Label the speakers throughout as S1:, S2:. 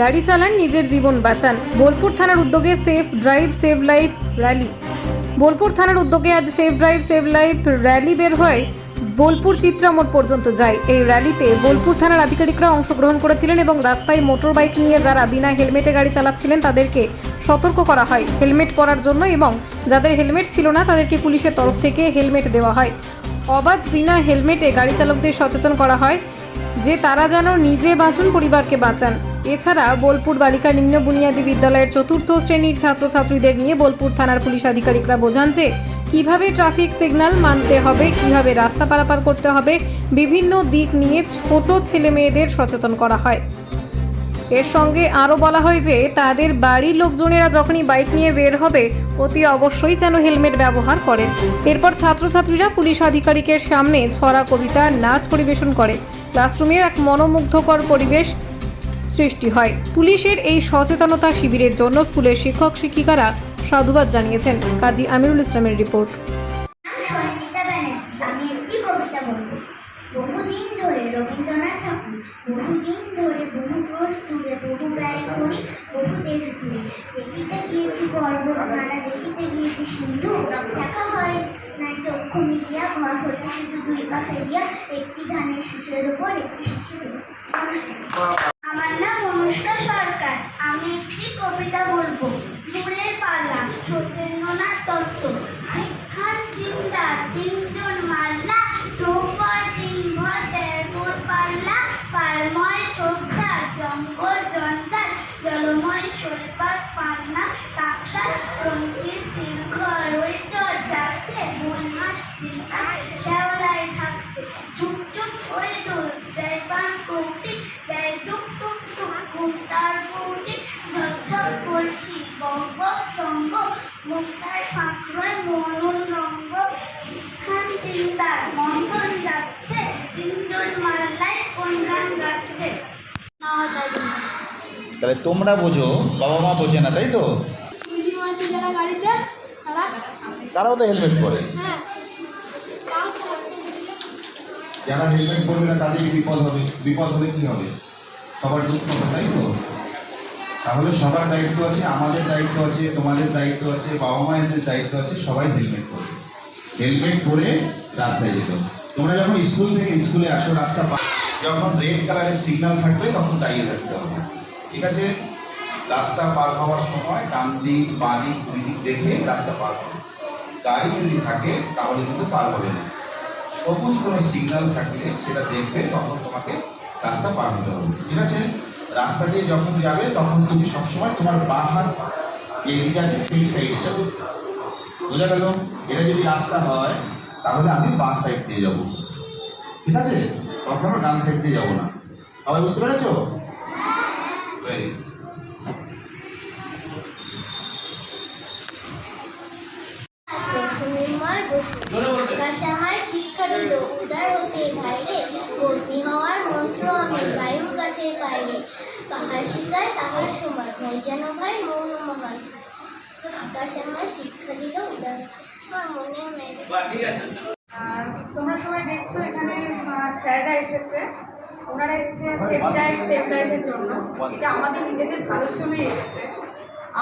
S1: গাড়ি চালান, নিজের জীবন বাঁচান। বোলপুর থানার উদ্যোগে safe drive, save life rally. Bolpur থানার উদ্যোগে আজ safe drive, save life rally বের হয়। বোলপুর চিত্রামোড় পর্যন্ত যায়। এই র্যালিতে বোলপুর থানার আধিকারিকরা অংশগ্রহণ করেছিলেন এবং রাস্তায় মোটর বাইক নিয়ে যারা বিনা হেলমেটে গাড়ি চালাচ্ছিলেন, তাদেরকে সতর্ক করা হয়। হেলমেট পরার জন্য এবং যাদের হেলমেট ছিল না, তাদেরকে পুলিশের তরফ থেকে হেলমেট দেওয়া হয়। অবাধ বিনা হেলমেটে গাড়ি চালকদের সচেতন করা হয় যে তারা যেন নিজে বাঁচুন, পরিবারকে বাঁচান। এছাড়া বোলপুর বালিকা নিম্ন বুনিয়াদী বিদ্যালয়ের চতুর্থ শ্রেণির ছাত্রছাত্রীদের নিয়ে বোলপুর থানার পুলিশ আধিকারিকরা বোঝান যে কীভাবে ট্রাফিক সিগন্যাল মানতে হবে, কীভাবে রাস্তা পারাপার করতে হবে, বিভিন্ন দিক নিয়ে ছোট ছেলে মেয়েদের সচেতন করা হয়। এর সঙ্গে আরও বলা হয় যে তাদের বাড়ির লোকজনেরা যখনই বাইক নিয়ে বের হবে, অতি অবশ্যই যেন হেলমেট ব্যবহার করেন। এরপর ছাত্রছাত্রীরা পুলিশ আধিকারিকের সামনে ছড়া কবিতা, নাচ পরিবেশন করে। ক্লাসরুমের এক মনোমুগ্ধকর পরিবেশ সৃষ্টি হয়। পুলিশের এই সচেতনতা শিবিরের জন্য স্কুলের শিক্ষক শিক্ষিকারা সাধুবাদ জানিয়েছেন। কাজী আমিরুল ইসলামের রিপোর্ট।
S2: একটি ধানের শিশুর একটি শিশুর উপর নমস্কার আমার নাম অনুষ্কা সরকার, আমি একটি কবিতা বলব। দূরের পাল্লা সত্যেন্দ্রনাথ দত্ত শিক্ষার চিন্তার তিনজন মাল্লা চৌপর দিনভর তেরপুর পাল্লা। পালময় ছোপঝাড় জঙ্গল জঞ্জাল, জলময় সৈকত পান্না কাকসার রঞ্জিত দীর্ঘ চর যাচ্ছে মন মাছ শ্যাওলায় থাকছে। চুপ চুপ ওই দূর জয় কৌটি বক সঙ্গ মুক্তায় মরণ রঙ্গ চিন্তার মন্থন যাচ্ছে তিনজন মাল্লায় কোন গান যাচ্ছে।
S3: তাহলে তোমরা বোঝো বাবা মা বোঝে না তাই তো?
S4: যারা গাড়িতে
S3: তারাও তো হেলমেট পরে।
S4: হ্যাঁ।
S3: যারা হেলমেট পরবে না তাদের বিপদ হবে? বিপদ হলে কি হবে? সবার দুঃখ হবে তাই তো? তাহলে সবার দায়িত্ব আছে, আমাদের দায়িত্ব আছে, তোমাদের দায়িত্ব আছে, বাবা মায়ের দায়িত্ব আছে, সবাই হেলমেট পরবে হেলমেট পরে রাস্তায় যেত তোমরা যখন স্কুল থেকে স্কুলে আসো, রাস্তা যখন রেড কালারের সিগন্যাল থাকবে, তখন দাঁড়িয়ে থাকতে হবে। ঠিক আছে? রাস্তা পার হওয়ার সময় ডান দিক, বাঁ দিক, দুই দিক দেখে রাস্তা পার হবে। গাড়ি যদি থাকে, তাহলে কিন্তু পার হবে না। সবুজ কোনো সিগন্যাল থাকলে সেটা দেখবে, তখন তোমাকে রাস্তা পার হতে হবে। ঠিক আছে? রাস্তা দিয়ে যখন যাবে তখন তুমি সবসময় তোমার বাঁ হাত যেদিকে আছে সেই সাইডে যাবে। বোঝা গেল? এটা যদি রাস্তা হয় তাহলে আমি বাঁ সাইড দিয়ে যাব। ঠিক আছে? কখনো ডান সাইড দিয়ে যাব না। সবাই বুঝতে পেরেছ? Very good.
S2: সুনির্মল বসু আকাশ আমায় শিক্ষা দিল উদার হতে বাইরে অগ্নি হওয়ার মন্ত্র আমি বায়ুর কাছে কাহার শিকায় তাহার সমান হয় যেন ভাই মৌন মহান আকাশ আমায় শিক্ষা দিল হতে আমার মনেও নেই।
S5: তোমরা সবাই দেখছ এখানে স্যাররা এসেছে। ওনারা এসেছে সেফ ড্রাইভ সেফ লাইফের জন্য। এটা আমাদের নিজেদের ভালোর জন্যই এসেছে।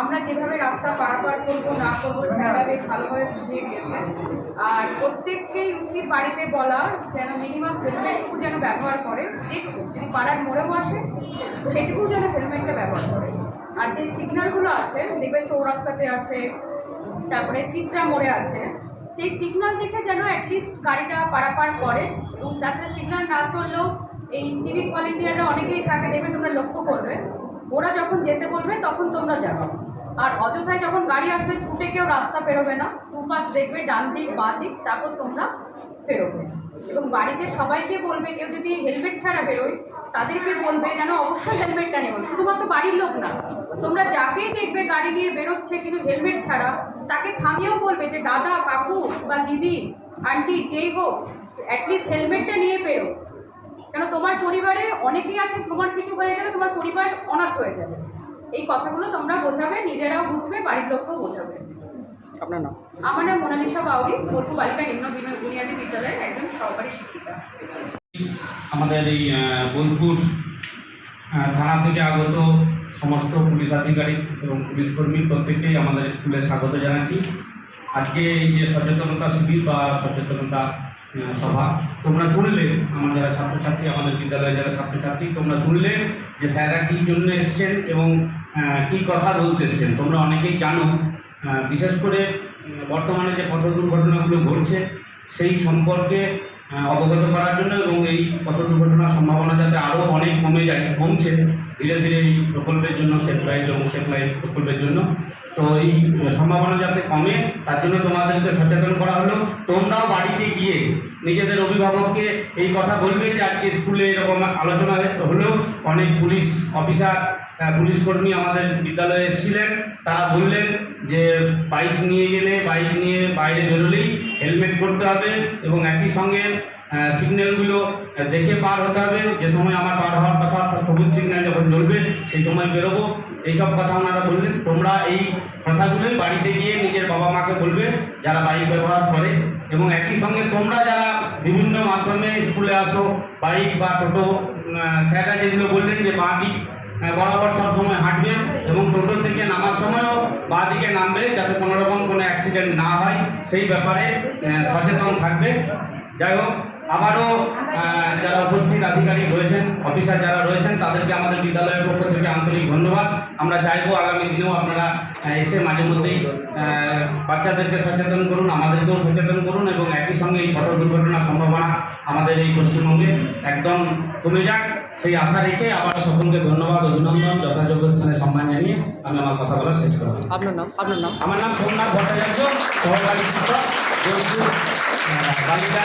S5: আমরা যেভাবে রাস্তা পারাপার করব, না করব, স্যাররা বেশ ভালোভাবে বুঝিয়ে দিয়েছে। আর প্রত্যেককেই উচিত বাড়িতে বলা, যেন মিনিমাম হেলমেটটুকু যেন ব্যবহার করে। একটু যদি পাড়ার মোড়েও আসে সেটুকু যেন হেলমেটটা ব্যবহার করে। আর যে সিগনালগুলো আছে, দেখবে চৌরাস্তাতে আছে, তারপরে চিত্রা মোড়ে আছে, সেই সিগনাল দেখে যেন অ্যাটলিস্ট গাড়িটা পারাপার করে এবং তাছাড়া সিগনাল না চললেও এই সিভিক ভলেন্টিয়াররা অনেকেই থাকে, দেখবে তোমরা লক্ষ্য করবে। ওরা যখন যেতে বলবে, তখন তোমরা যাবে। আর অযথায় যখন গাড়ি আসবে, ছুটে কেউ রাস্তা পেরোবে না। দুপাশ দেখবে ডান দিক, বাঁ দিক, তারপর তোমরা বেরোবে এবং বাড়িতে সবাইকে বলবে কেউ যদি হেলমেট ছাড়া বেরোয় তাদেরকে বলবে যেন অবশ্যই হেলমেটটা নেব শুধুমাত্র বাড়ির লোক না তোমরা যাকেই দেখবে গাড়ি নিয়ে বেরোচ্ছে কিন্তু হেলমেট ছাড়া তাকে থামিয়েও বলবে যে দাদা কাকু বা দিদি আন্টি যেই হোক অ্যাটলিস্ট হেলমেটটা নিয়ে বেরো। কেন তোমার পরিবারে অনেকেই আছে তোমার কিছু হয়ে গেলে তোমার পরিবার অনাথ হয়ে যাবে। এই কথাগুলো তোমরা বোঝাবে নিজেরাও বুঝবে বাড়ির লোককেও বোঝাবে।
S6: আপনার নাম?
S5: আমার নাম মোনালিসা বাউরি বোলপুর বালিকা নিম্ন বিন- বুনিয়াদী বিদ্যালয়ের একজন সহকারী শিক্ষিকা
S7: আমাদের এই বোলপুর থানা থেকে আগত
S6: সমস্ত পুলিশ আধিকারিক এবং পুলিশ কর্মী প্রত্যেককেই আমাদের স্কুলে স্বাগত জানাচ্ছি। আজকে এই যে সচেতনতা শিবির বা সচেতনতা সভা, তোমরা শুনলে আমার যারা ছাত্রছাত্রী, আমাদের বিদ্যালয়ে যারা ছাত্রছাত্রী, তোমরা শুনলে যে স্যাররা কী জন্য এসছেন এবং কী কথা বলতে এসছেন। তোমরা অনেকেই জানো বিশেষ করে বর্তমানে যে পথ দুর্ঘটনাগুলো ঘটছে সেই সম্পর্কে অবগত করার জন্য এবং এই পথ দুর্ঘটনার সম্ভাবনা যাতে আরও অনেক কমে যায়, কমছে, ধীরে ধীরে এই প্রকল্পের জন্য সেফ লাইফ এবং সেফ লাইফ প্রকল্পের জন্য। তো এই সম্ভাবনা যাতে কমে, তার জন্য তোমাদেরকে সচেতন করা হলো। তোমরাও বাড়িতে গিয়ে নিজেদের অভিভাবককে এই কথা বলবে যে, আজকে স্কুলে এরকম আলোচনা হলেও অনেক পুলিশ অফিসার পুলিশ কর্মী আমাদের বিদ্যালয়ে এসেছিলেন। তারা বললেন যে বাইক নিয়ে গেলে বাইক নিয়ে বাইরে বেরোলেই হেলমেট পরতে হবে এবং একই সঙ্গে সিগন্যালগুলো দেখে পার হতে হবে। যে সময় আমার পার হওয়ার কথা সবুজ সিগন্যাল যখন জ্বলবে, সেই সময় বেরোবো। এইসব কথা ওনারা বললেন। তোমরা এই কথাগুলোই বাড়িতে গিয়ে নিজের বাবা মাকে বলবে, যারা বাইক ব্যবহার করে। এবং একই সঙ্গে তোমরা যারা বিভিন্ন মাধ্যমে স্কুলে আসো বাইক বা টোটো স্যাররা যেগুলো বললেন যে বাঁ দিক বরাবর সব সময় হাঁটবেন এবং টোটো থেকে নামার সময়ও বাঁ দিকে নামবে যাতে কোনো রকম কোনো অ্যাক্সিডেন্ট না হয়। সেই ব্যাপারে সচেতন থাকবে। যাই হোক, আবারও যারা উপস্থিত আধিকারিক রয়েছেন, অফিসার যারা রয়েছেন, তাদেরকে আমাদের বিদ্যালয়ের পক্ষ থেকে আন্তরিক ধন্যবাদ। আমরা চাইব আগামী দিনেও আপনারা এসে মাঝে মধ্যেই বাচ্চাদেরকে সচেতন করুন, আমাদেরকেও সচেতন করুন এবং একই সঙ্গে এই পথ দুর্ঘটনার সম্ভাবনা আমাদের এই পশ্চিমবঙ্গে একদম কমে যাক। সেই আশা রেখে আবার সকলকে ধন্যবাদ অভিনন্দন যথাযোগ্য স্থানে সম্মান জানিয়ে আমি আমার কথা বলা শেষ করব
S7: আপনার নাম আপনার নাম?
S6: আমার নাম সোমনাথ ভট্টাচার্য সহকারী শিক্ষক বালিকা